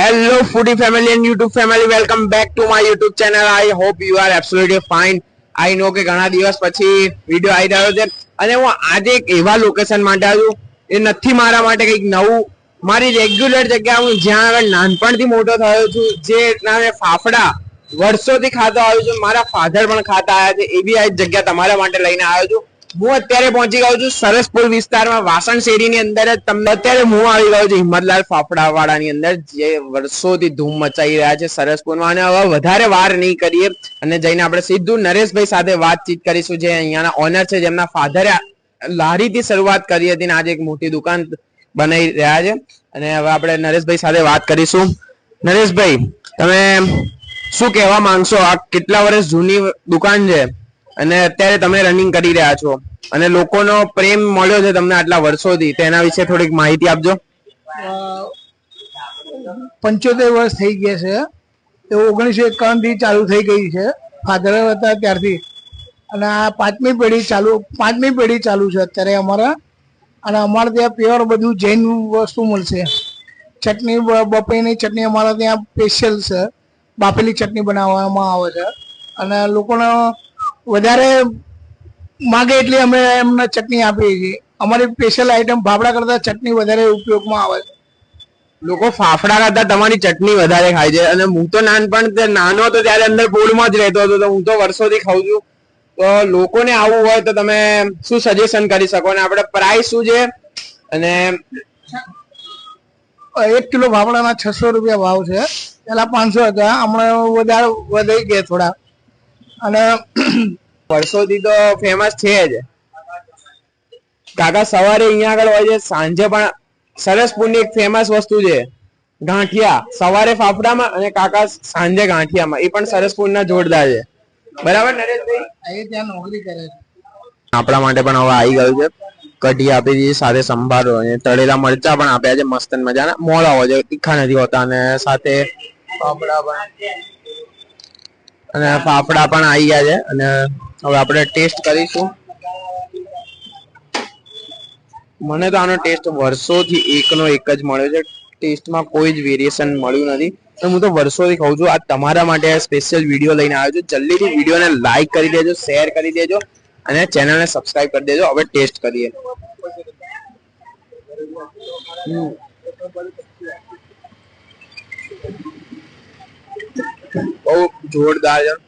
Hello, foodie family and YouTube family. Welcome back to my YouTube channel. I hope you are absolutely fine. I know કે ઘણા દિવસ પછી video આવી રહ્યો છે અને હું આજે એક એવા લોકેશન માટે આવ્યો એ નથી મારા માટે કંઈક નવું મારી રેગ્યુલર જગ્યા હું જ્યાં આગળ નાનપણથી મોટો થયો છું જે નામે ફાફડા વર્ષોથી ખાતો આવ્યો છું મારા ફાધર પણ ખાતા આવ્યા છે એવી આ જગ્યા તમારા માટે લઈને આવ્યો છું હું અત્યારે પહોંચી ગયો છું સરસપુર વિસ્તારમાં વાસણ શેરીની અંદર તમને અત્યારે હું આવી ગયો છું હિંમતલાલ ફાફડા વાળાની અંદર, જે વર્ષોથી ધૂમ મચાઈ રહ્યા છે સરસપુરમાં અને હવે વધારે વાર નહીં કરીએ અને જઈને આપણે સીધું નરેશભાઈ સાથે વાતચીત કરીશું, જે અહીંયાના ઓનર છે, જેમના ફાધરે લારીથી શરૂઆત કરી હતી ને આજે એક મોટી દુકાન બનાવી રહ્યા છે. અને હવે આપણે નરેશભાઈ સાથે વાત કરીશું. નરેશભાઈ, તમે શું કહેવા માંગશો? આ કેટલા વર્ષ જૂની દુકાન છે? અને અત્યારે તમે રનિંગ કરી રહ્યા છો. અને લોકોનો પ્રેમ મળ્યો છે તમને આટલા વર્ષોથી. તેના વિશે થોડીક માહિતી આપજો. પંચોતેર વર્ષ થઈ ગયા છે. તે ઓગણીસો એકાવનથી ચાલુ થઈ ગઈ છે. ફાધર હતા ત્યારથી. અને આ પાંચમી પેઢી ચાલુ, પાંચમી પેઢી ચાલુ છે અત્યારે અમારા. અને અમારે ત્યાં પ્યોર બધું જૈન વસ્તુ મળશે. ચટણી બપેની ચટણી અમારા ત્યાં સ્પેશિયલ છે. બાફેલી ચટણી બનાવવામાં આવે છે. અને લોકોને વધારે માગે એટલી અમે એમને ચટણી આપીએ છીએ અમારી સ્પેશિયલ આઈટમ ફાફડા કરતા ચટણી વધારે ઉપયોગમાં આવે છે. લોકો ફાફડા કરતા તમારી ચટણી વધારે ખાય છે. અને હું તો નાનપણ નાનો હતો ત્યારે અંદર પોળમાં જ રહેતો હતો. તો હું તો વર્ષોથી ખાઉં છું. તો લોકોને આવું હોય તો તમે શું સજેશન કરી શકો? અને આપણે પ્રાઇસ શું છે? અને એક કિલો ફાફડાના છસો રૂપિયા ભાવ છે. પેલા પાંચસો હતા. હમણાં વધારે વધી ગયા થોડા. અને વર્ષોથી તો ફેમસ છે જ. કાકા સવારે અહીંયા આગળ હોય છે સાંજે પણ સરસપુરની એક ફેમસ વસ્તુ છે. ગાંઠિયા. સવારે ફાફડામાં અને કાકા સાંજે ગાંઠિયામાં. એ પણ સરસપુરના જોરદાર છે. બરાબર નરેશભાઈ? ત્યાં નોકરી કરે છે. આપણા માટે પણ હવે આવી ગયું છે. કઢી આપી દીધી સાથે સંભાર અને તળેલા મરચા પણ આપ્યા છે મસ્ત મજાના. મોળા હોય છે તીખા નથી હોતા અને સાથે ફાફડા પણ. અને ફાફડા પણ આવી ગયા છે. અને હવે આપણે ટેસ્ટ કરીશું. મને તો આનો ટેસ્ટ વર્ષોથી એકનો એક જ મળ્યો છે. ટેસ્ટમાં કોઈ જ વેરિએશન મળ્યું નથી. તો હું તો વર્ષોથી ખાઉં છું, આ તમારા માટે સ્પેશિયલ વીડિયો લઈને આવ્યો છું. જલ્દીથી વિડીયોને લાઈક કરી દેજો શેર કરી દેજો અને ચેનલને સબસ્ક્રાઇબ કરી દેજો. હવે ટેસ્ટ કરીએ. હમ. બહુ જોરદાર છે.